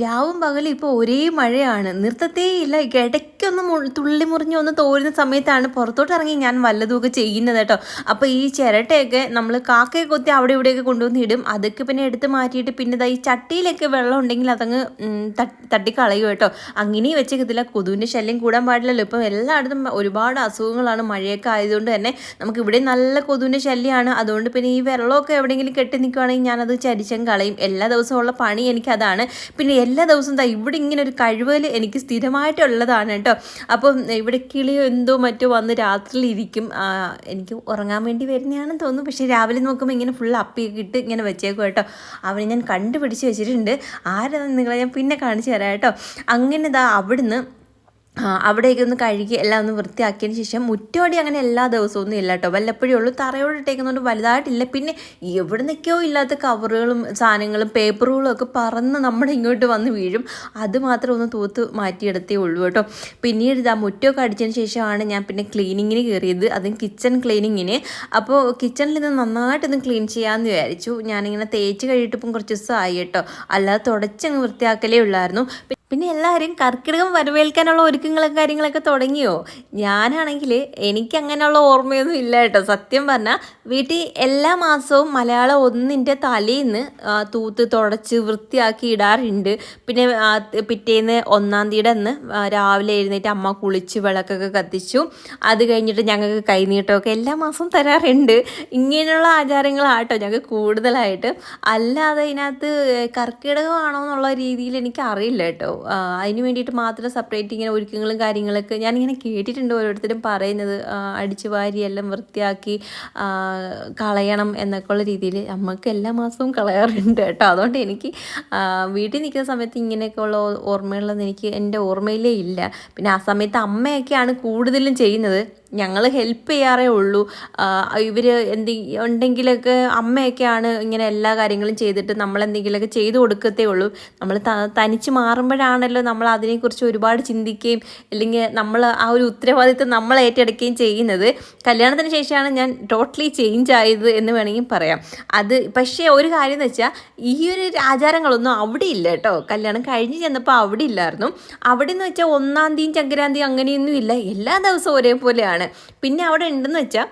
രാവും പകലും ഇപ്പോൾ ഒരേ മഴയാണ്. നിർത്തത്തേയില്ല. ഇടയ്ക്കൊന്ന് മു തുള്ളി മുറിഞ്ഞ് ഒന്ന് തോരുന്ന സമയത്താണ് പുറത്തോട്ട് ഇറങ്ങി ഞാൻ വല്ലതുമൊക്കെ ചെയ്യുന്നത് കേട്ടോ. അപ്പോൾ ഈ ചിരട്ടയൊക്കെ നമ്മൾ കാക്കയെ കൊത്തി അവിടെ ഇവിടെയൊക്കെ കൊണ്ടുവന്ന് ഇടും. അതൊക്കെ പിന്നെ എടുത്ത് മാറ്റിയിട്ട് പിന്നെ ഈ ചട്ടിയിലൊക്കെ വെള്ളം ഉണ്ടെങ്കിൽ അതങ്ങ് തട്ടി തട്ടിക്കളയും കേട്ടോ. അങ്ങനെയും വെച്ചേക്കത്തില്ല. കൊതുവിന്റെ ശല്യം കൂടാൻ പാടില്ലല്ലോ. ഇപ്പം എല്ലായിടത്തും ഒരുപാട് അസുഖങ്ങളാണ്. മഴയൊക്കെ ആയതുകൊണ്ട് തന്നെ നമുക്ക് ഇവിടെ നല്ല കൊതുവിന്റെ ശല്യമാണ് അതുകൊണ്ട് പിന്നെ ഈ വെള്ളമൊക്കെ എവിടെയെങ്കിലും കെട്ടി നിൽക്കുകയാണെങ്കിൽ ഞാനത് ചരിച്ചം കളയും. എല്ലാ ദിവസവും പണി എനിക്കതാണ് പിന്നെ എല്ലാ ദിവസവും ദാ ഇവിടെ ഇങ്ങനെ ഒരു കഴിവൽ എനിക്ക് സ്ഥിരമായിട്ടുള്ളതാണ് കേട്ടോ. അപ്പം ഇവിടെ കിളി എന്തോ മറ്റോ വന്ന് രാത്രിയിൽ ഇരിക്കും എനിക്ക് ഉറങ്ങാൻ വേണ്ടി വരുന്നതാണെന്ന് തോന്നുന്നു. പക്ഷേ രാവിലെ നോക്കുമ്പോൾ ഇങ്ങനെ ഫുൾ അപ്പിയൊക്കെ ഇട്ട് ഇങ്ങനെ വെച്ചേക്കും കേട്ടോ. അവനെ ഞാൻ കണ്ടുപിടിച്ച് വെച്ചിട്ടുണ്ട്. ആരാ നിങ്ങളെ? ഞാൻ പിന്നെ കാണിച്ചു തരാം കേട്ടോ. അങ്ങനെ ഇതാ അവിടുന്ന് അവിടെയൊക്കെ ഒന്ന് കഴുകി എല്ലാം ഒന്ന് വൃത്തിയാക്കിയതിന് ശേഷം മുറ്റോടി അങ്ങനെ എല്ലാ ദിവസവും ഒന്നും ഇല്ല കേട്ടോ വല്ലപ്പോഴും ഉള്ളൂ. തറയോട് ഇട്ടേക്കുന്നതുകൊണ്ട് വലുതായിട്ടില്ല. പിന്നെ എവിടെ നിൽക്കോ ഇല്ലാത്ത കവറുകളും സാധനങ്ങളും പേപ്പറുകളും ഒക്കെ പറന്ന് നമ്മുടെ ഇങ്ങോട്ട് വന്ന് വീഴും. അത് മാത്രം ഒന്ന് തൂത്ത് മാറ്റിയെടുത്തേ ഉള്ളൂ കേട്ടോ. പിന്നീട് ഇതാ മുറ്റമൊക്കെ അടിച്ചതിന് ശേഷമാണ് ഞാൻ പിന്നെ ക്ലീനിങ്ങിന് കയറിയത്. അതും കിച്ചൺ ക്ലീനിങ്ങിന്. അപ്പോൾ കിച്ചണിൽ ഇത് നന്നായിട്ടൊന്ന് ക്ലീൻ ചെയ്യാമെന്ന് വിചാരിച്ചു. ഞാനിങ്ങനെ തേച്ച് കഴിഞ്ഞിട്ടിപ്പം കുറച്ച് ദിവസമായി കേട്ടോ. അല്ലാതെ തുടച്ചങ്ങ് വൃത്തിയാക്കലേ ഉള്ളായിരുന്നു. പിന്നെ എല്ലാവരും കർക്കിടകം വരവേൽക്കാനുള്ള ഒരുക്കങ്ങളും കാര്യങ്ങളൊക്കെ തുടങ്ങിയോ? ഞാനാണെങ്കിൽ എനിക്ക് അങ്ങനെയുള്ള ഓർമ്മയൊന്നും ഇല്ല കേട്ടോ. സത്യം പറഞ്ഞാൽ വീട്ടിൽ എല്ലാ മാസവും മലയാളം ഒന്നിന്റെ തലേന്ന് തൂത്ത് തുടച്ച് വൃത്തിയാക്കി ഇടാറുണ്ട്. പിന്നെ പിറ്റേന്ന് ഒന്നാം തീയതി അന്ന് രാവിലെ എഴുന്നേറ്റ് അമ്മ കുളിച്ച് വിളക്കൊക്കെ കത്തിച്ചു. അത് കഴിഞ്ഞിട്ട് ഞങ്ങൾക്ക് കൈനീട്ടമൊക്കെ എല്ലാ മാസവും തരാറുണ്ട്. ഇങ്ങനെയുള്ള ആചാരങ്ങളാട്ടോ ഞങ്ങൾക്ക് കൂടുതലായിട്ട്. അല്ലാതെ ഇതിനകത്ത് കർക്കിടകമാണോ എന്നുള്ള രീതിയിൽ എനിക്ക് അറിയില്ല കേട്ടോ. അതിന് വേണ്ടിയിട്ട് മാത്രം സെപ്പറേറ്റ് ഇങ്ങനെ ഒരുക്കങ്ങളും കാര്യങ്ങളൊക്കെ ഞാനിങ്ങനെ കേട്ടിട്ടുണ്ട് ഓരോരുത്തരും പറയുന്നത്. അടിച്ചു വാരി എല്ലാം വൃത്തിയാക്കി കളയണം എന്നൊക്കെ ഉള്ള രീതിയിൽ നമുക്ക് എല്ലാ മാസവും കളയാറുണ്ട് കേട്ടോ. അതുകൊണ്ട് എനിക്ക് വീട്ടിൽ നിൽക്കുന്ന സമയത്ത് ഇങ്ങനെയൊക്കെ ഉള്ള ഓ- ഓർമ്മകളൊന്നും എനിക്ക് എന്റെ ഓർമ്മയിലേ ഇല്ല. പിന്നെ ആ സമയത്ത് അമ്മയൊക്കെയാണ് കൂടുതലും ചെയ്യുന്നത്. ഞങ്ങൾ ഹെൽപ്പ് ചെയ്യാറേ ഉള്ളൂ. ഇവർ എന്തി ഉണ്ടെങ്കിലൊക്കെ അമ്മയൊക്കെയാണ് ഇങ്ങനെ എല്ലാ കാര്യങ്ങളും ചെയ്തിട്ട് നമ്മളെന്തെങ്കിലുമൊക്കെ ചെയ്തു കൊടുക്കത്തേ ഉള്ളൂ. നമ്മൾ തനിച്ച് മാറുമ്പോഴാണല്ലോ നമ്മൾ അതിനെക്കുറിച്ച് ഒരുപാട് ചിന്തിക്കുകയും അല്ലെങ്കിൽ നമ്മൾ ആ ഒരു ഉത്തരവാദിത്വം നമ്മൾ ഏറ്റെടുക്കുകയും ചെയ്യുന്നത്. കല്യാണത്തിന് ശേഷമാണ് ഞാൻ ടോട്ടലി ചേഞ്ച് ആയത് എന്ന് വേണമെങ്കിൽ പറയാം. അത് പക്ഷേ ഒരു കാര്യം എന്ന് വെച്ചാൽ ഈ ഒരു ആചാരങ്ങളൊന്നും അവിടെ ഇല്ല കേട്ടോ. കല്യാണം കഴിഞ്ഞ് ചെന്നപ്പോൾ അവിടെ ഇല്ലായിരുന്നു. അവിടെ എന്ന് വെച്ചാൽ ഒന്നാം തീയതി ചങ്കരാന്തി അങ്ങനെയൊന്നും ഇല്ല. എല്ലാ ദിവസവും ഒരേപോലെയാണ്. പിന്നെ അവിടെ ഉണ്ടെന്ന് വെച്ചാൽ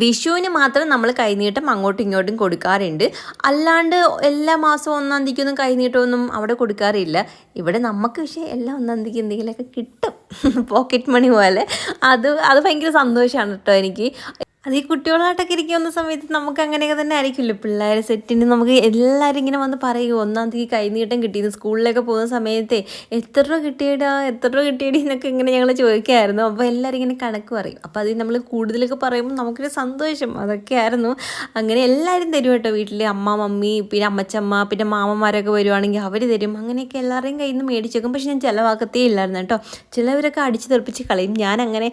വിഷുവിന് മാത്രം നമ്മൾ കൈനീട്ടം അങ്ങോട്ടും ഇങ്ങോട്ടും കൊടുക്കാറുണ്ട്. അല്ലാണ്ട് എല്ലാ മാസവും ഒന്നാം തീയതിക്കൊന്നും കൈനീട്ടമൊന്നും അവിടെ കൊടുക്കാറില്ല. ഇവിടെ നമുക്ക് പക്ഷേ എല്ലാം ഒന്നാം തീയതിക്ക് എന്തെങ്കിലുമൊക്കെ കിട്ടും. പോക്കറ്റ് മണി പോലെ. അത് അത് ഭയങ്കര സന്തോഷമാണ് കേട്ടോ എനിക്ക്. അത് ഈ കുട്ടികളായിട്ടൊക്കെ ഇരിക്കുന്ന സമയത്ത് നമുക്ക് അങ്ങനെയൊക്കെ തന്നെ ആയിരിക്കുമല്ലോ. പിള്ളേർ സെറ്റിന് നമുക്ക് എല്ലാവരും ഇങ്ങനെ വന്ന് പറയും ഒന്നാം തീയതി കൈനീട്ടം കിട്ടിയത് സ്കൂളിലൊക്കെ പോകുന്ന സമയത്തെ എത്ര രൂപ കിട്ടിയടാ എത്ര രൂപ കിട്ടിയടി എന്നൊക്കെ ഇങ്ങനെ ഞങ്ങൾ ചോദിക്കായിരുന്നു. അപ്പോൾ എല്ലാവരും ഇങ്ങനെ കണക്ക് പറയും. അപ്പോൾ അത് നമ്മൾ കൂടുതലൊക്കെ പറയുമ്പോൾ നമുക്കൊരു സന്തോഷം. അതൊക്കെ ആയിരുന്നു. അങ്ങനെ എല്ലാവരും തരും കേട്ടോ വീട്ടിൽ അമ്മ മമ്മി പിന്നെ അമ്മച്ചമ്മ പിന്നെ മാമന്മാരൊക്കെ വരുവാണെങ്കിൽ അവർ തരും. അങ്ങനെയൊക്കെ എല്ലാവരുടെയും കയ്യിൽ നിന്ന് മേടിച്ചേക്കും പക്ഷെ ഞാൻ ചിലവാക്കത്തേ ഇല്ലായിരുന്നു കേട്ടോ. ചിലവരൊക്കെ അടിച്ച് തെറിപ്പിച്ച് കളയും. ഞാൻ അങ്ങനെ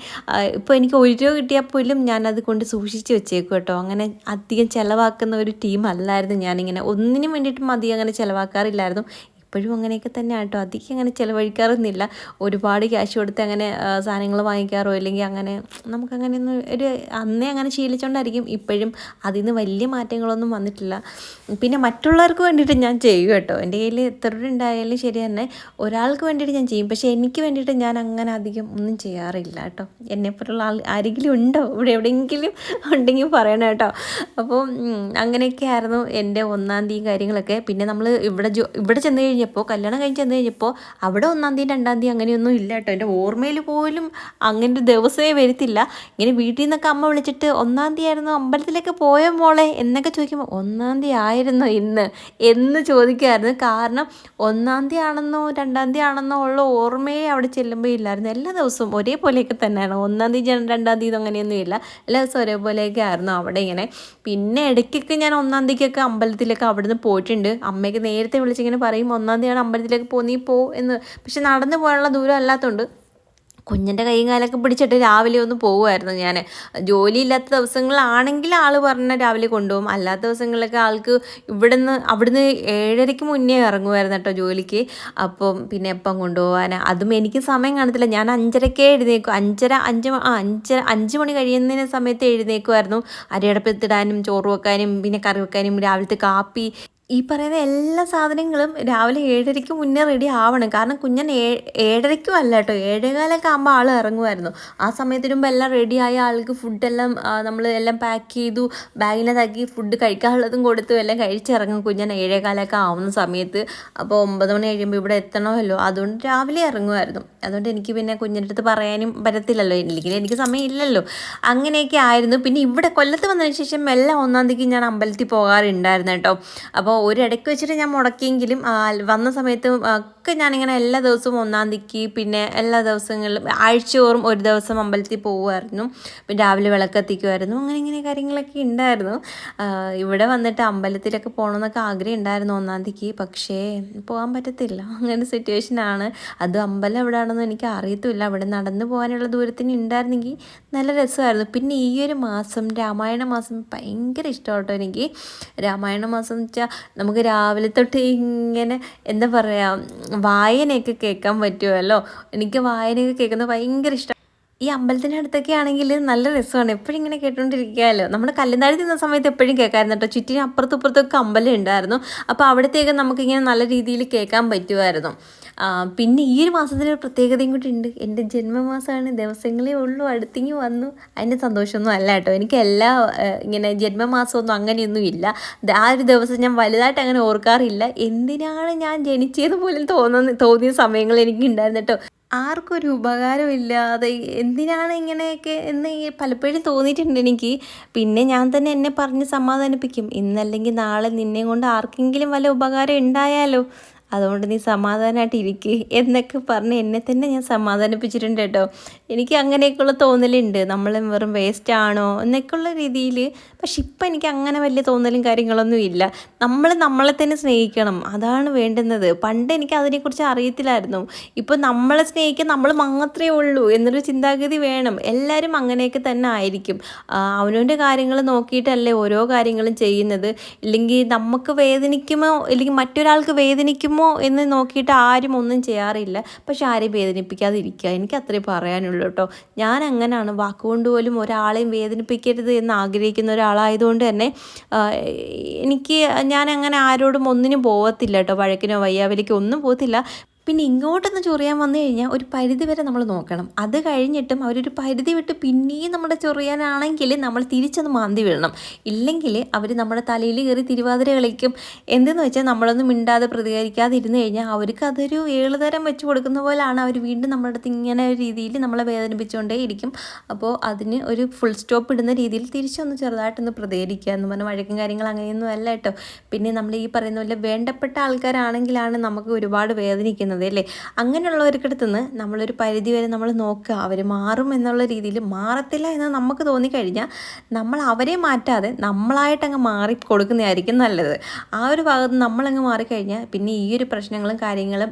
ഇപ്പോൾ എനിക്ക് ഒരു രൂപ കിട്ടിയാൽ പോലും ഞാനത് കൊണ്ട് സൂക്ഷിച്ച് വെച്ചേക്കും കേട്ടോ. അങ്ങനെ അധികം ചിലവാക്കുന്ന ഒരു ടീം അല്ലായിരുന്നു ഞാനിങ്ങനെ. ഒന്നിനും വേണ്ടിയിട്ടും അധികം അങ്ങനെ ചിലവാക്കാറില്ലായിരുന്നു. ഇപ്പോഴും അങ്ങനെയൊക്കെ തന്നെ കേട്ടോ അധികം അങ്ങനെ ചിലവഴിക്കാറൊന്നുമില്ല. ഒരുപാട് ക്യാഷ് കൊടുത്ത് അങ്ങനെ സാധനങ്ങൾ വാങ്ങിക്കാറോ അല്ലെങ്കിൽ അങ്ങനെ നമുക്കങ്ങനെയൊന്നും ഒരു അന്നേ അങ്ങനെ ശീലിച്ചുകൊണ്ടായിരിക്കും ഇപ്പോഴും അതിൽ നിന്ന് വലിയ മാറ്റങ്ങളൊന്നും വന്നിട്ടില്ല. പിന്നെ മറ്റുള്ളവർക്ക് വേണ്ടിയിട്ട് ഞാൻ ചെയ്യും കേട്ടോ. എന്റെ കയ്യിൽ എത്ര ഉണ്ടായാലും ശരി തന്നെ ഒരാൾക്ക് വേണ്ടിയിട്ട് ഞാൻ ചെയ്യും. പക്ഷേ എനിക്ക് വേണ്ടിയിട്ട് ഞാൻ അങ്ങനെ അധികം ഒന്നും ചെയ്യാറില്ല കേട്ടോ. എന്നെപ്പോലുള്ള ആൾ ആരെങ്കിലും ഉണ്ടോ? ഇവിടെ എവിടെയെങ്കിലും ഉണ്ടെങ്കിൽ പറയണം കേട്ടോ. അപ്പോൾ അങ്ങനെയൊക്കെ ആയിരുന്നു എന്റെ ഒന്നാം തീയതി കാര്യങ്ങളൊക്കെ. പിന്നെ നമ്മൾ ഇവിടെ ഇവിടെ ചെന്ന് കല്യാണം കഴിഞ്ഞ് ചെന്ന് കഴിഞ്ഞപ്പോൾ അവിടെ ഒന്നാം തീയതി രണ്ടാം തീയതി അങ്ങനെയൊന്നും ഇല്ല കേട്ടോ. എന്റെ ഓർമ്മയിൽ പോലും അങ്ങനെ ഒരു ദിവസമേ വരുത്തില്ല. ഇങ്ങനെ വീട്ടിൽ നിന്നൊക്കെ അമ്മ വിളിച്ചിട്ട് ഒന്നാം തീയതി ആയിരുന്നു അമ്പലത്തിലേക്ക് പോയ മോളെ? എന്നൊക്കെ ചോദിക്കുമ്പോൾ ഒന്നാം തീയതി ആയിരുന്നു ഇന്ന് എന്ന് ചോദിക്കുമായിരുന്നു. കാരണം ഒന്നാം തീയതി ആണെന്നോ രണ്ടാം തീയതി ആണെന്നോ ഉള്ള ഓർമ്മയെ അവിടെ ചെല്ലുമ്പോൾ ഇല്ലായിരുന്നു. എല്ലാ ദിവസവും ഒരേപോലെയൊക്കെ തന്നെയാണ്. ഒന്നാം തീയതി രണ്ടാം തീയതി അങ്ങനെയൊന്നും ഇല്ല. എല്ലാ ദിവസവും ഒരേപോലെയൊക്കെ ആയിരുന്നു അവിടെ ഇങ്ങനെ. പിന്നെ ഇടയ്ക്കൊക്കെ ഞാൻ ഒന്നാം തീയതിക്കൊക്കെ അമ്പലത്തിലൊക്കെ അവിടുന്ന് പോയിട്ടുണ്ട്. അമ്മയ്ക്ക് നേരത്തെ വിളിച്ചിങ്ങനെ പറയും ഒന്നാം തീയതിയാണ് അമ്പലത്തിലേക്ക് പോ നീ പോ എന്ന്. പക്ഷെ നടന്നു പോകാനുള്ള ദൂരം അല്ലാത്തതുകൊണ്ട് കുഞ്ഞിന്റെ കൈയും കാലൊക്കെ പിടിച്ചിട്ട് രാവിലെ ഒന്ന് പോകുമായിരുന്നു ഞാൻ ജോലിയില്ലാത്ത ദിവസങ്ങളാണെങ്കിൽ ആൾ പറഞ്ഞ രാവിലെ കൊണ്ടുപോകും. അല്ലാത്ത ദിവസങ്ങളിലൊക്കെ ആൾക്ക് ഇവിടുന്ന് അവിടുന്ന് ഏഴരയ്ക്ക് മുന്നേ ഇറങ്ങുമായിരുന്നു കേട്ടോ ജോലിക്ക്. അപ്പം പിന്നെ എപ്പം കൊണ്ടുപോകാൻ? അതും എനിക്ക് സമയം കാണത്തില്ല. ഞാൻ അഞ്ചരക്കേ എഴുന്നേക്കും അഞ്ചര അഞ്ച് ആ അഞ്ചര അഞ്ച് മണി കഴിയുന്നതിന് സമയത്ത് എഴുന്നേക്കുമായിരുന്നു. അരയടപ്പത്തിടാനും ചോറ് വെക്കാനും പിന്നെ കറി വെക്കാനും രാവിലത്തെ കാപ്പി ഈ പറയുന്ന എല്ലാ സാധനങ്ങളും രാവിലെ ഏഴരയ്ക്ക് മുന്നേ റെഡി ആവണം. കാരണം കുഞ്ഞൻ ഏ ഏഴരയ്ക്കും അല്ല കേട്ടോ. ഏഴേകാലൊക്കെ ആകുമ്പോൾ ആൾ ഇറങ്ങുമായിരുന്നു. ആ സമയത്ത് വരുമ്പോൾ എല്ലാം റെഡിയായ ആൾക്ക് ഫുഡെല്ലാം നമ്മൾ എല്ലാം പാക്ക് ചെയ്തു ബാഗിനകത്താക്കി ഫുഡ് കഴിക്കാനുള്ളതും കൊടുത്തു എല്ലാം കഴിച്ചിറങ്ങും കുഞ്ഞൻ ഏഴേകാലൊക്കെ ആവുന്ന സമയത്ത്. അപ്പോൾ ഒമ്പത് മണി കഴിയുമ്പോൾ ഇവിടെ എത്തണമല്ലോ. അതുകൊണ്ട് രാവിലെ ഇറങ്ങുമായിരുന്നു. അതുകൊണ്ട് എനിക്ക് പിന്നെ കുഞ്ഞിന്റെ അടുത്ത് പറയാനും പറ്റത്തില്ലല്ലോ. ഇല്ലെങ്കിൽ എനിക്ക് സമയമില്ലല്ലോ. അങ്ങനെയൊക്കെ ആയിരുന്നു. പിന്നെ ഇവിടെ കൊല്ലത്ത് വന്നതിന് ശേഷം എല്ലാം ഒന്നാം തീയതിക്ക് ഞാൻ അമ്പലത്തിൽ പോകാറുണ്ടായിരുന്നു കേട്ടോ. അപ്പോൾ ഒരിടയ്ക്ക് വെച്ചിട്ട് ഞാൻ മുടക്കിയെങ്കിലും വന്ന സമയത്ത് ഒക്കെ ഞാനിങ്ങനെ എല്ലാ ദിവസവും ഒന്നാം തീയതി പിന്നെ എല്ലാ ദിവസങ്ങളിലും ആഴ്ചയോറും ഒരു ദിവസം അമ്പലത്തിൽ പോകുമായിരുന്നു പിന്നെ രാവിലെ വിളക്കെത്തിക്കുമായിരുന്നു അങ്ങനെ ഇങ്ങനെ കാര്യങ്ങളൊക്കെ ഉണ്ടായിരുന്നു. ഇവിടെ വന്നിട്ട് അമ്പലത്തിലൊക്കെ പോകണമെന്നൊക്കെ ആഗ്രഹം ഉണ്ടായിരുന്നു ഒന്നാം തീയതിക്ക്. പക്ഷേ പോകാൻ പറ്റത്തില്ല. അങ്ങനെ സിറ്റുവേഷൻ സിറ്റുവേഷനാണ് അത് അമ്പലം എവിടെയാണെന്ന് എനിക്ക് അറിയത്തില്ല അവിടെ നടന്നു പോകാനുള്ള ദൂരത്തിന് ഉണ്ടായിരുന്നെങ്കിൽ നല്ല രസമായിരുന്നു. പിന്നെ ഈ ഒരു മാസം രാമായണ മാസം ഭയങ്കര ഇഷ്ടമാട്ടോ എനിക്ക്. രാമായണ മാസം എന്ന് വെച്ചാൽ നമുക്ക് രാവിലെ തൊട്ട് ഇങ്ങനെ എന്താ പറയുക വായനയൊക്കെ കേൾക്കാൻ പറ്റുമല്ലോ എനിക്ക് വായനയൊക്കെ കേൾക്കുന്നത് ഭയങ്കര ഇഷ്ടം ഈ അമ്പലത്തിന്റെ അടുത്തൊക്കെ ആണെങ്കിൽ നല്ല രസമാണ്. എപ്പോഴും ഇങ്ങനെ കേട്ടുകൊണ്ടിരിക്കുകയല്ലോ നമ്മൾ കല്ലുന്നാഴി തിന്ന സമയത്ത് എപ്പോഴും കേൾക്കായിരുന്നു കേട്ടോ. ചുറ്റിനും അപ്പുറത്തും ഇപ്പുറത്തൊക്കെ അമ്പലം ഉണ്ടായിരുന്നു. അപ്പോൾ അവിടത്തേക്ക് നമുക്കിങ്ങനെ നല്ല രീതിയിൽ കേൾക്കാൻ പറ്റുമായിരുന്നു പിന്നെ ഈ ഒരു മാസത്തിന് ഒരു പ്രത്യേകതയും കൂടി ഉണ്ട്. എന്റെ ജന്മമാസമാണ്. ദിവസങ്ങളേ ഉള്ളൂ. അടുത്തിങ്ങി വന്നു. അതിന്റെ സന്തോഷമൊന്നും അല്ല കേട്ടോ. എനിക്ക് എല്ലാ ഇങ്ങനെ ജന്മമാസമൊന്നും അങ്ങനെയൊന്നും ഇല്ല. ആ ഒരു ദിവസം ഞാൻ വലുതായിട്ട് അങ്ങനെ ഓർക്കാറില്ല. എന്തിനാണ് ഞാൻ ജനിച്ചത് പോലും തോന്നുന്ന തോന്നിയ സമയങ്ങൾ എനിക്ക് ഉണ്ടായിരുന്നു കേട്ടോ. ആർക്കും ഒരു ഉപകാരമില്ലാതെ എന്തിനാണ് ഇങ്ങനെയൊക്കെ എന്ന് പലപ്പോഴും തോന്നിയിട്ടുണ്ട് എനിക്ക്. പിന്നെ ഞാൻ തന്നെ എന്നെ പറഞ്ഞ് സമാധാനിപ്പിക്കും. ഇന്നല്ലെങ്കിൽ നാളെ നിന്നെ കൊണ്ട് ആർക്കെങ്കിലും വല്ല ഉപകാരം ഉണ്ടായാലോ? അതുകൊണ്ട് നീ സമാധാനമായിട്ട് ഇരിക്കുക എന്നൊക്കെ പറഞ്ഞ് എന്നെ തന്നെ ഞാൻ സമാധാനിപ്പിച്ചിട്ടുണ്ട് കേട്ടോ. എനിക്ക് അങ്ങനെയൊക്കെയുള്ള തോന്നലുണ്ട്. നമ്മൾ വെറും വേസ്റ്റ് ആണോ എന്നൊക്കെയുള്ള രീതിയിൽ പക്ഷെ ഇപ്പം എനിക്ക് അങ്ങനെ വലിയ തോന്നലും കാര്യങ്ങളൊന്നും ഇല്ല. നമ്മൾ നമ്മളെ തന്നെ സ്നേഹിക്കണം. അതാണ് വേണ്ടുന്നത്. പണ്ട് എനിക്ക് അതിനെക്കുറിച്ച് അറിയത്തില്ലായിരുന്നു. ഇപ്പം നമ്മളെ സ്നേഹിക്കാൻ നമ്മൾ മാത്രമേ ഉള്ളൂ എന്നൊരു ചിന്താഗതി വേണം. എല്ലാവരും അങ്ങനെയൊക്കെ തന്നെ ആയിരിക്കും. അവനവന്റെ കാര്യങ്ങൾ നോക്കിയിട്ടല്ലേ ഓരോ കാര്യങ്ങളും ചെയ്യുന്നത്. ഇല്ലെങ്കിൽ നമുക്ക് വേദനിക്കുമോ? ഇല്ലെങ്കിൽ മറ്റൊരാൾക്ക് വേദനിക്കുമോ? പറ്റുമോ എന്ന് നോക്കിയിട്ട് ആരും ഒന്നും ചെയ്യാറില്ല. പക്ഷെ ആരെയും വേദനിപ്പിക്കാതിരിക്കുക. എനിക്ക് അത്രേ പറയാനുള്ളൂ കേട്ടോ. ഞാൻ അങ്ങനെയാണ് വാക്കുകൊണ്ട് പോലും ഒരാളെയും വേദനിപ്പിക്കരുത് എന്ന് ആഗ്രഹിക്കുന്ന ഒരാളായതുകൊണ്ട് തന്നെ എനിക്ക് ഞാൻ അങ്ങനെ ആരോടും ഒന്നിനും പോകത്തില്ല കേട്ടോ. വഴക്കിനോ വയ്യാവലിക്കോ ഒന്നും പോകത്തില്ല പിന്നെ ഇങ്ങോട്ടൊന്ന് ചൊറിയാൻ വന്നു കഴിഞ്ഞാൽ ഒരു പരിധി വരെ നമ്മൾ നോക്കണം. അത് കഴിഞ്ഞിട്ടും അവരൊരു പരിധി വിട്ട് പിന്നെയും നമ്മുടെ ചൊറിയാനാണെങ്കിൽ നമ്മൾ തിരിച്ചൊന്ന് മാന്തി വിടണം. ഇല്ലെങ്കിൽ അവർ നമ്മുടെ തലയിൽ കയറി തിരുവാതിര കളിക്കും. എന്തെന്ന് വെച്ചാൽ നമ്മളൊന്നും മിണ്ടാതെ പ്രതികരിക്കാതെ ഇരുന്ന് കഴിഞ്ഞാൽ അവർക്ക് അതൊരു ഏളുതരം വെച്ച് കൊടുക്കുന്ന പോലെയാണ് അവർ വീണ്ടും നമ്മുടെ അടുത്ത് ഇങ്ങനെ ഒരു രീതിയിൽ നമ്മളെ വേദനിപ്പിച്ചുകൊണ്ടേ ഇരിക്കും അപ്പോൾ അതിന് ഒരു ഫുൾ സ്റ്റോപ്പ് ഇടുന്ന രീതിയിൽ തിരിച്ചൊന്ന് ചെറുതായിട്ടൊന്ന് പ്രതികരിക്കുക എന്ന് പറഞ്ഞാൽ വഴക്കും കാര്യങ്ങൾ അങ്ങനെയൊന്നും അല്ല കേട്ടോ. പിന്നെ നമ്മൾ ഈ പറയുന്ന പോലെ വേണ്ടപ്പെട്ട ആൾക്കാരാണെങ്കിലാണ് നമുക്ക് ഒരുപാട് വേദനിക്കുന്നത്. പറയുന്നത് അല്ലേ? അങ്ങനെയുള്ളവർക്കടുത്ത് നിന്ന് നമ്മളൊരു പരിധി വരെ നമ്മൾ നോക്കുക. അവർ മാറും എന്നുള്ള രീതിയിൽ മാറത്തില്ല എന്ന് നമുക്ക് തോന്നിക്കഴിഞ്ഞാൽ നമ്മൾ അവരെ മാറ്റാതെ നമ്മളായിട്ടങ്ങ് മാറി കൊടുക്കുന്നതായിരിക്കും നല്ലത്. ആ ഒരു ഭാഗത്ത് നമ്മളങ്ങ് മാറിക്കഴിഞ്ഞാൽ പിന്നെ ഈ ഒരു പ്രശ്നങ്ങളും കാര്യങ്ങളും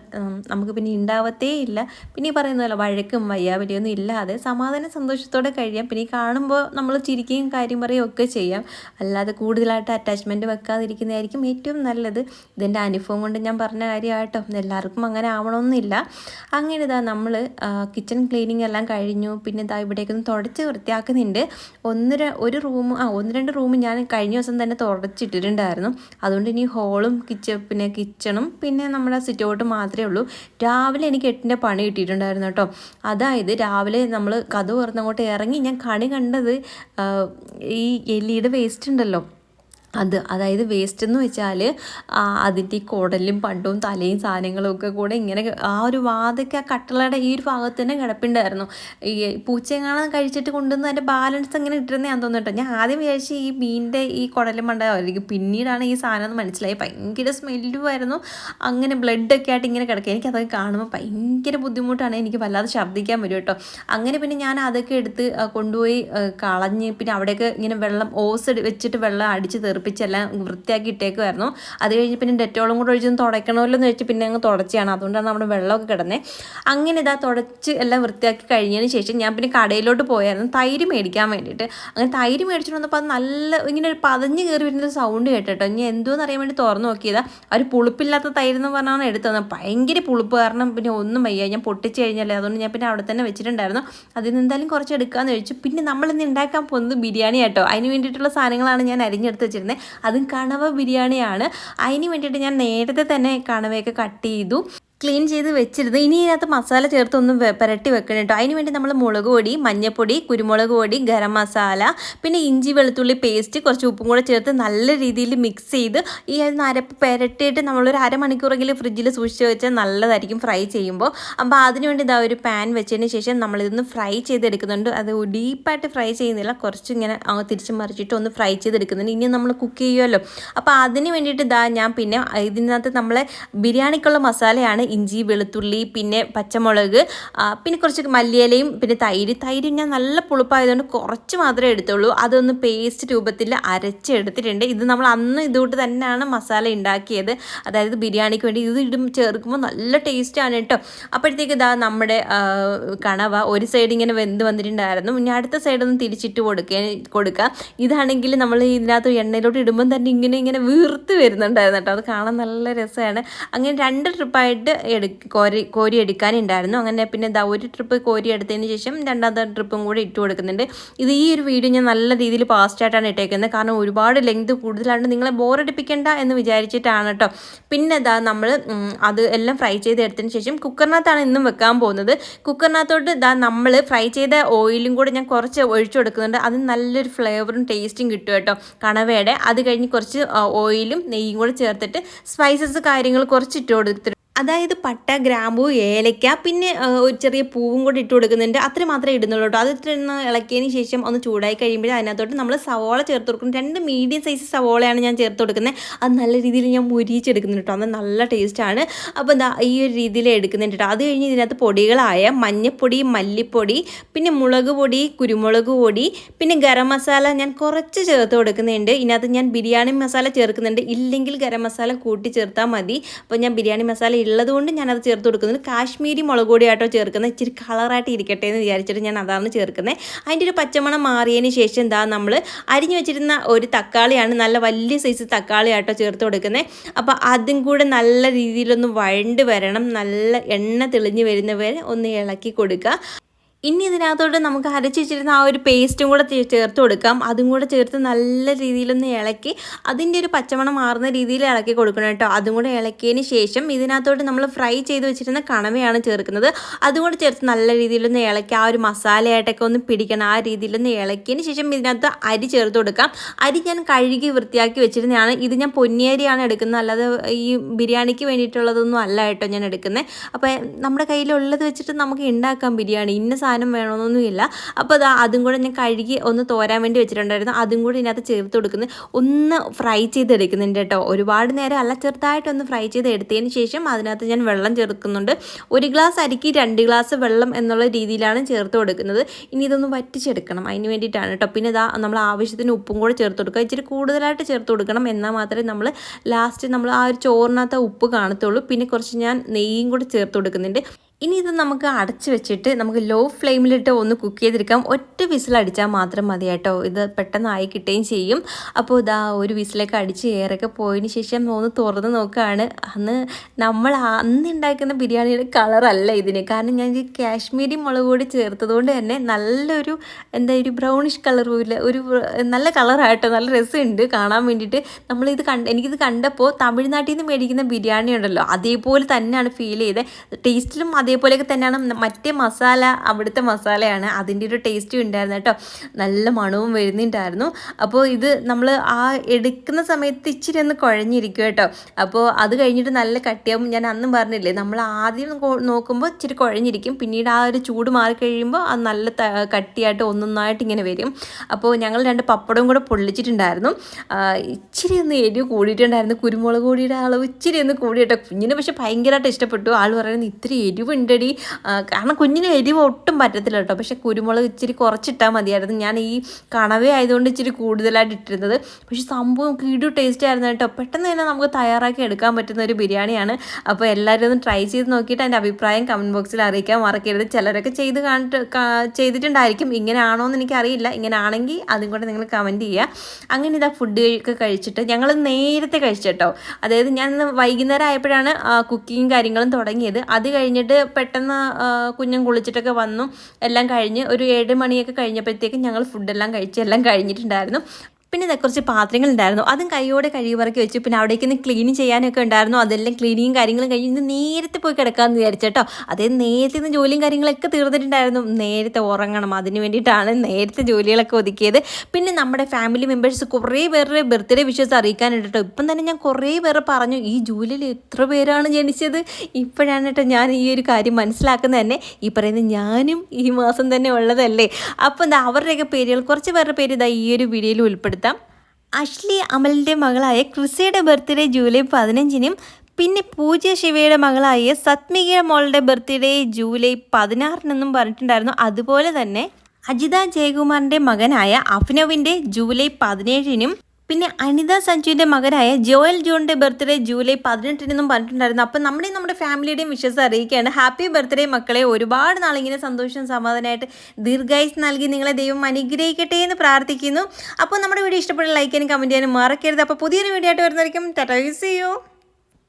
നമുക്ക് പിന്നെ ഉണ്ടാവത്തേ ഇല്ല. പിന്നെ ഈ പറയുന്ന പോലെ വഴക്കും വയ്യാവലിയൊന്നും ഇല്ലാതെ സമാധാന സന്തോഷത്തോടെ കഴിയാം. പിന്നെ കാണുമ്പോൾ നമ്മൾ ചിരിക്കുകയും കാര്യം പറയുകയും ഒക്കെ ചെയ്യാം. അല്ലാതെ കൂടുതലായിട്ട് അറ്റാച്ച്മെന്റ് വെക്കാതിരിക്കുന്നതായിരിക്കും ഏറ്റവും നല്ലത്. ഇതിന്റെ അനുഭവം കൊണ്ട് ഞാൻ പറഞ്ഞ കാര്യമായിട്ടോ എല്ലാവർക്കും അങ്ങനെ ആവണമെന്നില്ല. അങ്ങനെ ഇതാ നമ്മൾ കിച്ചൺ ക്ലീനിങ് എല്ലാം കഴിഞ്ഞു. പിന്നെ ഇതാ ഇവിടേക്കൊന്ന് തുടച്ച് വൃത്തിയാക്കുന്നുണ്ട്. ഒന്നര ഒരു റൂം ആ ഒന്ന് രണ്ട് റൂം ഞാൻ കഴിഞ്ഞ ദിവസം തന്നെ തുടച്ചിട്ടിട്ടുണ്ടായിരുന്നു. അതുകൊണ്ട് ഇനി ഹോളും കിച്ചൺ പിന്നെ കിച്ചണും പിന്നെ നമ്മുടെ സിറ്റ് ഔട്ട് മാത്രമേ ഉള്ളൂ. രാവിലെ എനിക്ക് എട്ടിന്റെ പണി കിട്ടിയിട്ടുണ്ടായിരുന്നു കേട്ടോ. അതായത് രാവിലെ നമ്മൾ കഥ തുറന്നങ്ങോട്ട് ഇറങ്ങി ഞാൻ കണി കണ്ടത് ഈ എലിയുടെ വേസ്റ്റ് ഉണ്ടല്ലോ. അത് അതായത് വേസ്റ്റ് എന്ന് വെച്ചാൽ അതിന്റെ ഈ കുടലും പണ്ടും തലയും സാധനങ്ങളും ഒക്കെ കൂടെ ഇങ്ങനെ ആ ഒരു വാതൊക്കെ ആ കട്ടളയുടെ ഈ ഒരു ഭാഗത്ത് തന്നെ കിടപ്പുണ്ടായിരുന്നു. ഈ പൂച്ചയെങ്ങാനും കഴിച്ചിട്ട് കൊണ്ടുവന്ന് അതിന്റെ ബാലൻസ് അങ്ങനെ ഇട്ടിരുന്നേ ഞാൻ തോന്നുന്നു ഞാൻ ആദ്യം വിചാരിച്ച് ഈ മീനിന്റെ ഈ കുടലും മണ്ടായിരിക്കും പിന്നീടാണ് ഈ സാധനം എന്ന് മനസ്സിലായി. ഭയങ്കര സ്മെല്ലുമായിരുന്നു അങ്ങനെ ബ്ലഡൊക്കെ ആയിട്ട് ഇങ്ങനെ കിടക്കുക. എനിക്കതൊക്കെ കാണുമ്പോൾ ഭയങ്കര ബുദ്ധിമുട്ടാണ്. എനിക്ക് വല്ലാതെ ഛർദ്ദിക്കാൻ വരും കേട്ടോ. അങ്ങനെ പിന്നെ ഞാൻ അതൊക്കെ എടുത്ത് കൊണ്ടുപോയി കളഞ്ഞ് പിന്നെ അവിടെയൊക്കെ ഇങ്ങനെ വെള്ളം ഓസ് വെച്ചിട്ട് വെള്ളം അടിച്ച് തെറിപ്പ് തെറിപ്പിച്ചെല്ലാം വൃത്തിയാക്കി ഇട്ടേക്കുമായിരുന്നു അത് കഴിഞ്ഞ് പിന്നെ ഡെറ്റോളും കൂടെ ഒഴിച്ചൊന്ന് തുടയ്ക്കണമല്ലോ എന്ന് വെച്ച് പിന്നെ അങ്ങ് തുടച്ചാണ് അതുകൊണ്ടാണ് നമ്മുടെ വെള്ളമൊക്കെ കിടന്നത് അങ്ങനെ ഇതാ തുടച്ച് എല്ലാം വൃത്തിയാക്കി കഴിഞ്ഞതിന് ശേഷം ഞാൻ പിന്നെ കടയിലോട്ട് പോയായിരുന്നു തൈര് മേടിക്കാൻ വേണ്ടിയിട്ട്. അങ്ങനെ തൈര് മേടിച്ചിട്ട് വന്നപ്പോൾ അത് നല്ല ഇങ്ങനെ ഒരു പതഞ്ഞ് കയറി വരുന്ന സൗണ്ട് കേട്ടോ ഇനി എന്തോന്ന് അറിയാൻ വേണ്ടി തുറന്നു നോക്കിയതാ. ഒരു പുളിപ്പില്ലാത്ത തൈര് എന്ന് പറഞ്ഞാണ് എടുത്തത്. ഭയങ്കര പുളിപ്പ് കാരണം പിന്നെ ഒന്നും വയ്യ. ഞാൻ പൊട്ടിച്ച് കഴിഞ്ഞല്ലേ. അതുകൊണ്ട് ഞാൻ പിന്നെ അവിടെ തന്നെ വെച്ചിട്ടുണ്ടായിരുന്നു. അതിൽ നിന്ന് എന്തായാലും കുറച്ച് എടുക്കാമെന്ന് ചോദിച്ചു പിന്നെ നമ്മൾ നമ്മളിന്ന് ഉണ്ടാക്കാൻ പോകുന്നത് ബിരിയാണി കേട്ടോ അതിന് വേണ്ടിയിട്ടുള്ള സാധനങ്ങളാണ് ഞാൻ അരിഞ്ഞെടുത്ത് വെച്ചിരുന്നത് അതും കണവ ബിരിയാണിയാണ്. അതിന് വേണ്ടിയിട്ട് ഞാൻ നേരത്തെ തന്നെ കണവയൊക്കെ കട്ട് ചെയ്തു. ക്ലീൻ ചെയ്ത് വെച്ചിരുന്നു ഇനി ഇതിനകത്ത് മസാല ചേർത്ത് ഒന്ന് വെ- പുരട്ടി വെക്കണം കേട്ടോ. അതിന് വേണ്ടി നമ്മൾ മുളക് പൊടി മഞ്ഞൾപ്പൊടി കുരുമുളക് പൊടി ഗരം മസാല പിന്നെ ഇഞ്ചി വെളുത്തുള്ളി പേസ്റ്റ് കുറച്ച് ഉപ്പും കൂടെ ചേർത്ത് നല്ല രീതിയിൽ മിക്സ് ചെയ്ത് ഈ അരപ്പ് പുരട്ടിയിട്ട് നമ്മളൊരു അരമണിക്കൂറെങ്കിലും ഫ്രിഡ്ജിൽ സൂക്ഷിച്ച് വെച്ചാൽ നല്ലതായിരിക്കും ഫ്രൈ ചെയ്യുമ്പോൾ അപ്പോൾ അതിനുവേണ്ടി ഇതാ ഒരു പാൻ വെച്ചതിന് ശേഷം നമ്മളിതൊന്ന് ഫ്രൈ ചെയ്തെടുക്കുന്നുണ്ട്. അത് ഡീപ്പായിട്ട് ഫ്രൈ ചെയ്യുന്നില്ല. കുറച്ച് ഇങ്ങനെ തിരിച്ച് മറിച്ചിട്ട് ഒന്ന് ഫ്രൈ ചെയ്തെടുക്കുന്നുണ്ട്. ഇനി നമ്മൾ കുക്ക് ചെയ്യുമല്ലോ അപ്പോൾ അതിന് വേണ്ടിയിട്ട് ഇതാ ഞാൻ പിന്നെ ഇതിനകത്ത് നമ്മളെ ബിരിയാണിക്കുള്ള മസാലയാണ് ഇഞ്ചി വെളുത്തുള്ളി പിന്നെ പച്ചമുളക് പിന്നെ കുറച്ച് മല്ലിയിലയും പിന്നെ തൈര്. തൈര് ഞാൻ നല്ല പുളിപ്പായതുകൊണ്ട് കുറച്ച് മാത്രമേ എടുത്തുള്ളൂ. അതൊന്ന് പേസ്റ്റ് രൂപത്തിൽ അരച്ചെടുത്തിട്ടുണ്ട്. ഇത് നമ്മൾ അന്ന് ഇതുകൊണ്ട് തന്നെയാണ് മസാല ഉണ്ടാക്കിയത്. അതായത് ബിരിയാണിക്ക് വേണ്ടി ഇത് ഇടും ചേർക്കുമ്പോൾ നല്ല ടേസ്റ്റാണ് കേട്ടോ. അപ്പോഴത്തേക്ക് ഇതാ നമ്മുടെ കണവ ഒരു സൈഡ് ഇങ്ങനെ വെന്ത് വന്നിട്ടുണ്ടായിരുന്നു. ഇനി അടുത്ത സൈഡ് ഒന്ന് തിരിച്ചിട്ട് കൊടുക്കുക കൊടുക്കുക ഇതാണെങ്കിൽ നമ്മൾ ഇതിനകത്ത് എണ്ണയിലോട്ട് ഇടുമ്പോൾ തന്നെ ഇങ്ങനെ ഇങ്ങനെ വീർത്ത് വരുന്നുണ്ടായിരുന്നു കേട്ടോ. അത് കാണാൻ നല്ല രസമാണ്. അങ്ങനെ രണ്ട് ട്രിപ്പായിട്ട് എടു കോരി കോരി എടുക്കാനുണ്ടായിരുന്നു. അങ്ങനെ പിന്നെ ദാ ഒരു ട്രിപ്പ് കോരി എടുത്തതിന് ശേഷം രണ്ടാമത്തെ ട്രിപ്പും കൂടി ഇട്ട് കൊടുക്കുന്നുണ്ട്. ഇത് ഈ ഒരു വീഡിയോ ഞാൻ നല്ല രീതിയിൽ ഫാസ്റ്റായിട്ടാണ് ഇട്ടേക്കുന്നത്. കാരണം ഒരുപാട് ലെങ്ത് കൂടുതലാണ്. നിങ്ങളെ ബോറടിപ്പിക്കണ്ട എന്ന് വിചാരിച്ചിട്ടാണ് കേട്ടോ പിന്നെ ഇതാ നമ്മൾ അത് എല്ലാം ഫ്രൈ ചെയ്ത് എടുത്തതിന് ശേഷം കുക്കറിനകത്താണ് ഇന്നും വെക്കാൻ പോകുന്നത്. കുക്കറിനകത്തോട്ട് ഇതാ നമ്മൾ ഫ്രൈ ചെയ്ത ഓയിലും കൂടെ ഞാൻ കുറച്ച് ഒഴിച്ചു കൊടുക്കുന്നുണ്ട്. അത് നല്ലൊരു ഫ്ലേവറും ടേസ്റ്റും കിട്ടും കേട്ടോ കണവയുടെ അത് കഴിഞ്ഞ് കുറച്ച് ഓയിലും നെയ്യും കൂടെ ചേർത്തിട്ട് സ്പൈസസ് കാര്യങ്ങൾ കുറച്ച് ഇട്ട് കൊടുത്തിട്ട് അതായത് പട്ട ഗ്രാമ്പു ഏലക്ക പിന്നെ ഒരു ചെറിയ പൂവും കൂടി ഇട്ട് കൊടുക്കുന്നുണ്ട്. അത്ര മാത്രമേ ഇടുന്നുള്ളൂ കേട്ടോ അത് ഇട്ടിരുന്ന് ഇളക്കിയതിന് ശേഷം ഒന്ന് ചൂടായി കഴിയുമ്പോൾ അതിനകത്തോട്ട് നമ്മൾ സവോള ചേർത്ത് കൊടുക്കും. രണ്ട് മീഡിയം സൈസ് സവോളയാണ് ഞാൻ ചേർത്ത് കൊടുക്കുന്നത് അത് നല്ല രീതിയിൽ ഞാൻ മുരിച്ചെടുക്കുന്നുണ്ട് കേട്ടോ അത് നല്ല ടേസ്റ്റാണ് അപ്പോൾ എന്താ ഈ ഒരു രീതിയിൽ എടുക്കുന്നുണ്ട് കേട്ടോ അത് കഴിഞ്ഞ് ഇതിനകത്ത് പൊടികളായ മഞ്ഞപ്പൊടി മല്ലിപ്പൊടി പിന്നെ മുളക് പൊടി കുരുമുളക് പൊടി പിന്നെ ഗരം മസാല ഞാൻ കുറച്ച് ചേർത്ത് കൊടുക്കുന്നുണ്ട്. ഇതിനകത്ത് ഞാൻ ബിരിയാണി മസാല ചേർക്കുന്നുണ്ട്. ഇല്ലെങ്കിൽ ഗരം മസാല കൂട്ടി ചേർത്താൽ മതി. അപ്പോൾ ഞാൻ ബിരിയാണി മസാല ഉള്ളത് കൊണ്ട് ഞാനത് ചേർത്ത് കൊടുക്കുന്നത് കാശ്മീരി മുളക് പൊടിയാട്ടോ ചേർക്കുന്നത്. ഇച്ചിരി കളറായിട്ട് ഇരിക്കട്ടെ എന്ന് വിചാരിച്ചിട്ട് ഞാൻ അതാണ് ചേർക്കുന്നത്. അതിന്റെ ഒരു പച്ചമണം മാറിയതിന് ശേഷം എന്താ നമ്മൾ അരിഞ്ഞു വെച്ചിരുന്ന ഒരു തക്കാളിയാണ് നല്ല വലിയ സൈസ് തക്കാളിയാട്ടോ ചേർത്ത് കൊടുക്കുന്നത്. അപ്പോൾ അതും കൂടെ നല്ല രീതിയിലൊന്ന് വഴണ്ട് വരണം. നല്ല എണ്ണ തെളിഞ്ഞ് വരുന്നവരെ ഒന്ന് ഇളക്കി കൊടുക്കുക. ഇനി ഇതിനകത്തോട്ട് നമുക്ക് അരച്ചിച്ചിരുന്ന ആ ഒരു പേസ്റ്റും കൂടെ ചേർത്ത് കൊടുക്കാം. അതും കൂടെ ചേർത്ത് നല്ല രീതിയിലൊന്ന് ഇളക്കി അതിന്റെ ഒരു പച്ചമണം മാറുന്ന രീതിയിൽ ഇളക്കി കൊടുക്കണം കേട്ടോ. അതും കൂടെ ഇളക്കിയതിന് ശേഷം ഇതിനകത്തോട്ട് നമ്മൾ ഫ്രൈ ചെയ്ത് വെച്ചിരുന്ന കണവയാണ് ചേർക്കുന്നത്. അതും കൂടെ ചേർത്ത് നല്ല രീതിയിലൊന്ന് ഇളക്കി ആ ഒരു മസാലയായിട്ടൊക്കെ ഒന്ന് പിടിക്കണം. ആ രീതിയിലൊന്ന് ഇളക്കിയതിന് ശേഷം ഇതിനകത്ത് അരി ചേർത്ത് കൊടുക്കാം. അരി ഞാൻ കഴുകി വൃത്തിയാക്കി വെച്ചിരുന്നതാണ്. ഇത് ഞാൻ പൊന്നിയരിയാണ് എടുക്കുന്നത്. അല്ലാതെ ഈ ബിരിയാണിക്ക് വേണ്ടിയിട്ടുള്ളതൊന്നും അല്ല കേട്ടോ ഞാൻ എടുക്കുന്നത്. അപ്പോൾ നമ്മുടെ കയ്യിലുള്ളത് വെച്ചിട്ട് നമുക്ക് ഉണ്ടാക്കാം ബിരിയാണി. ഇന്ന വേണമെന്നൊന്നുമില്ല. അപ്പോൾ അതാ അതും കൂടെ ഞാൻ കഴുകി ഒന്ന് തോരാൻ വേണ്ടി വെച്ചിട്ടുണ്ടായിരുന്നു. അതും കൂടി ഇതിനകത്ത് ചേർത്ത് കൊടുക്കുന്നത് ഒന്ന് ഫ്രൈ ചെയ്തെടുക്കുന്നുണ്ട് കേട്ടോ. ഒരുപാട് നേരം അല്ല ചെറുതായിട്ടൊന്ന് ഫ്രൈ ചെയ്ത് എടുത്തതിന് ശേഷം അതിനകത്ത് ഞാൻ വെള്ളം ചേർക്കുന്നുണ്ട്. ഒരു ഗ്ലാസ് അരിക്ക് രണ്ട് ഗ്ലാസ് വെള്ളം എന്നുള്ള രീതിയിലാണ് ചേർത്ത് കൊടുക്കുന്നത്. ഇനി ഇതൊന്ന് വറ്റിച്ചെടുക്കണം അതിന് വേണ്ടിയിട്ടാണ് കേട്ടോ. പിന്നെ ഇതാ നമ്മൾ ആവശ്യത്തിന് ഉപ്പും കൂടെ ചേർത്ത് കൊടുക്കുക. ഇച്ചിരി കൂടുതലായിട്ട് ചേർത്ത് കൊടുക്കണം. എന്നാൽ മാത്രമേ നമ്മൾ ലാസ്റ്റ് നമ്മൾ ആ ഒരു ചോറിനകത്ത് ഉപ്പ് കാണത്തുള്ളൂ. പിന്നെ കുറച്ച് ഞാൻ നെയ്യും കൂടെ ചേർത്ത് കൊടുക്കുന്നുണ്ട്. ഇനി ഇത് നമുക്ക് അടച്ചു വെച്ചിട്ട് നമുക്ക് ലോ ഫ്ലെയിമിലിട്ട് ഒന്ന് കുക്ക് ചെയ്തെടുക്കാം ഒറ്റ വിസിൽ അടിച്ചാൽ മാത്രം മതി കേട്ടോ. ഇത് പെട്ടെന്ന് ആയി കിട്ടുകയും ചെയ്യും. അപ്പോൾ ഇതാ ഒരു വിസിലൊക്കെ അടിച്ച് ഏറൊക്കെ പോയതിന് ശേഷം ഒന്ന് തുറന്ന് നോക്കുകയാണ്. അന്ന് നമ്മൾ അന്ന് ഉണ്ടാക്കുന്ന ബിരിയാണിയുടെ കളറല്ല ഇതിന്. കാരണം ഞാൻ കാശ്മീരി മുളക് പൊടി ചേർത്തതുകൊണ്ട് തന്നെ നല്ലൊരു എന്താ ഒരു ബ്രൗണിഷ് കളർ ഒരു നല്ല കളറായിട്ടോ നല്ല രസമുണ്ട് കാണാൻ വേണ്ടിയിട്ട്. നമ്മളിത് കണ്ട് എനിക്കിത് കണ്ടപ്പോൾ തമിഴ്നാട്ടിൽ നിന്ന് മേടിക്കുന്ന ബിരിയാണി ഉണ്ടല്ലോ അതേപോലെ തന്നെയാണ് ഫീൽ ചെയ്തത്. ടേസ്റ്റിലും അതേപോലെയൊക്കെ തന്നെയാണ് മറ്റേ മസാല അവിടുത്തെ മസാലയാണ്. അതിന്റെ ഒരു ടേസ്റ്റും ഉണ്ടായിരുന്നു കേട്ടോ. നല്ല മണവും വരുന്നുണ്ടായിരുന്നു. അപ്പോൾ ഇത് നമ്മൾ ആ എടുക്കുന്ന സമയത്ത് ഇച്ചിരി ഒന്ന് കുഴഞ്ഞിരിക്കും കേട്ടോ. അപ്പോൾ അത് കഴിഞ്ഞിട്ട് നല്ല കട്ടിയാവും ഞാൻ അന്നും പറഞ്ഞില്ലേ നമ്മൾ ആദ്യം നോക്കുമ്പോൾ ഇച്ചിരി കുഴഞ്ഞിരിക്കും. പിന്നീട് ആ ഒരു ചൂട് മാറി കഴിയുമ്പോൾ അത് നല്ല കട്ടിയായിട്ട് ഒന്നൊന്നായിട്ട് ഇങ്ങനെ വരും. അപ്പോൾ ഞങ്ങൾ രണ്ട് പപ്പടവും കൂടെ പൊള്ളിച്ചിട്ടുണ്ടായിരുന്നു. ഇച്ചിരി ഒന്ന് എരിവ് കൂടിയിട്ടുണ്ടായിരുന്നു. കുരുമുളക് പൊടിയുടെ അളവ് ഇച്ചിരി ഒന്ന് കൂടി കേട്ടോ. കുഞ്ഞിന് പക്ഷെ ഭയങ്കരമായിട്ട് ഇഷ്ടപ്പെട്ടു. ആൾ പറയുന്നത് ഇത്തിരി എരിവുണ്ടടി കാരണം കുഞ്ഞിന് എരിവ് ഒട്ടും പറ്റത്തില്ല കേട്ടോ. പക്ഷെ കുരുമുളക് ഇച്ചിരി കുറച്ചിട്ടാൽ മതിയായിരുന്നു. ഞാൻ ഈ കണവേ ആയതുകൊണ്ട് ഇച്ചിരി കൂടുതലായിട്ട് ഇട്ടിരുന്നത്. പക്ഷേ സംഭവം കിടു ടേസ്റ്റ് ആയിരുന്നു കേട്ടോ. പെട്ടെന്ന് തന്നെ നമുക്ക് തയ്യാറാക്കി എടുക്കാൻ പറ്റുന്ന ഒരു ബിരിയാണിയാണ്. അപ്പോൾ എല്ലാവരും ഒന്ന് ട്രൈ ചെയ്ത് നോക്കിയിട്ട് എന്റെ അഭിപ്രായം കമന്റ് ബോക്സിൽ അറിയിക്കാൻ മറക്കരുത്. ചിലരൊക്കെ ചെയ്ത് കാണിട്ട് ചെയ്തിട്ടുണ്ടായിരിക്കും. ഇങ്ങനെ ആണോ എന്ന് എനിക്കറിയില്ല. ഇങ്ങനെ ആണെങ്കിൽ അതും കൂടെ നിങ്ങൾ കമന്റ് ചെയ്യുക. അങ്ങനെ ഇതാ ഫുഡ് ഒക്കെ കഴിച്ചിട്ട് ഞങ്ങൾ നേരത്തെ കഴിച്ചിട്ടോ അതായത് ഞാൻ വൈകുന്നേരം ആയപ്പോഴാണ് കുക്കിങ്ങും കാര്യങ്ങളും തുടങ്ങിയത്. അത് കഴിഞ്ഞിട്ട് പെട്ടെന്ന് കുഞ്ഞും കുളിച്ചിട്ടൊക്കെ വന്നു. എല്ലാം കഴിഞ്ഞ് ഒരു ഏഴ് മണിയൊക്കെ കഴിഞ്ഞപ്പോഴത്തേക്കും ഞങ്ങൾ ഫുഡെല്ലാം കഴിച്ച് എല്ലാം കഴിഞ്ഞിട്ടുണ്ടായിരുന്നു. പിന്നെ കുറച്ച് പാത്രങ്ങൾ ഉണ്ടായിരുന്നു. അതും കൈയോടെ കഴിയുവറക്കി വെച്ചു പിന്നെ അവിടേക്ക് നിന്ന് ക്ലീൻ ചെയ്യാനൊക്കെ ഉണ്ടായിരുന്നു. അതെല്ലാം ക്ലീനിങ്ങും കാര്യങ്ങളും കഴിഞ്ഞ് ഇന്ന് നേരത്തെ പോയി കിടക്കാമെന്ന് വിചാരിച്ചേട്ടോ അതേ നേരത്തെ ഇന്ന് ജോലിയും കാര്യങ്ങളൊക്കെ തീർന്നിട്ടുണ്ടായിരുന്നു. നേരത്തെ ഉറങ്ങണം. അതിന് വേണ്ടിയിട്ടാണ് നേരത്തെ ജോലികളൊക്കെ ഒതുക്കിയത്. പിന്നെ നമ്മുടെ ഫാമിലി മെമ്പേഴ്സ് കുറേ പേരുടെ ബർത്ത്ഡേ വിഷസ് അറിയിക്കാനുണ്ട് ഇപ്പം തന്നെ ഞാൻ കുറേ പേർ പറഞ്ഞു ഈ ജോലിയിൽ എത്ര പേരാണ് ജനിച്ചത്? ഇപ്പോഴാണ് കേട്ടോ ഞാൻ ഈ ഒരു കാര്യം മനസ്സിലാക്കുന്നത് തന്നെ. ഈ പറയുന്ന ഞാനും ഈ മാസം തന്നെ ഉള്ളതല്ലേ? അപ്പം എന്താ അവരുടെയൊക്കെ പേരുകൾ കുറച്ച് പേരുടെ പേര് ഇതാ ഈ ഒരു വീഡിയോയിൽ ഉൾപ്പെടുത്താം. അഷ്ലി അമലിന്റെ മകളായ ക്രിസയുടെ ബർത്ത്ഡേ ജൂലൈ പതിനഞ്ചിനും പിന്നെ പൂജ ശിവയുടെ മകളായ സത്മികയുടെ മോളുടെ ബർത്ത്ഡേ ജൂലൈ പതിനാറിനെന്നും പറഞ്ഞിട്ടുണ്ടായിരുന്നു. അതുപോലെ തന്നെ അജിത ജയകുമാറിന്റെ മകനായ അഭിനവിന്റെ ജൂലൈ പതിനേഴിനും പിന്നെ അനിത സഞ്ജുവിന്റെ മകനായ ജോയൽ ജോണിന്റെ ബർത്ത്ഡേ ജൂലൈ പതിനെട്ടിനെന്നും പറഞ്ഞിട്ടുണ്ടായിരുന്നു. അപ്പം നമ്മുടെ നമ്മുടെ ഫാമിലിയുടെയും വിശ്വസം അറിയിക്കുകയാണ്. ഹാപ്പി ബർത്ത്ഡേ മക്കളെ. ഒരുപാട് നാളിങ്ങനെ സന്തോഷം സമാധാനമായിട്ട് ദീർഘായുസ് നൽകി നിങ്ങളെ ദൈവം അനുഗ്രഹിക്കട്ടെ എന്ന് പ്രാർത്ഥിക്കുന്നു. അപ്പോൾ നമ്മുടെ വീഡിയോ ഇഷ്ടപ്പെട്ട ലൈക്ക് ചെയ്യാനും കമന്റ് ചെയ്യാനും മറക്കരുത്. അപ്പോൾ പുതിയൊരു വീഡിയോ ആയിട്ട് വരുന്നതായിരിക്കും. ടാറ്റാ ചെയ്യൂ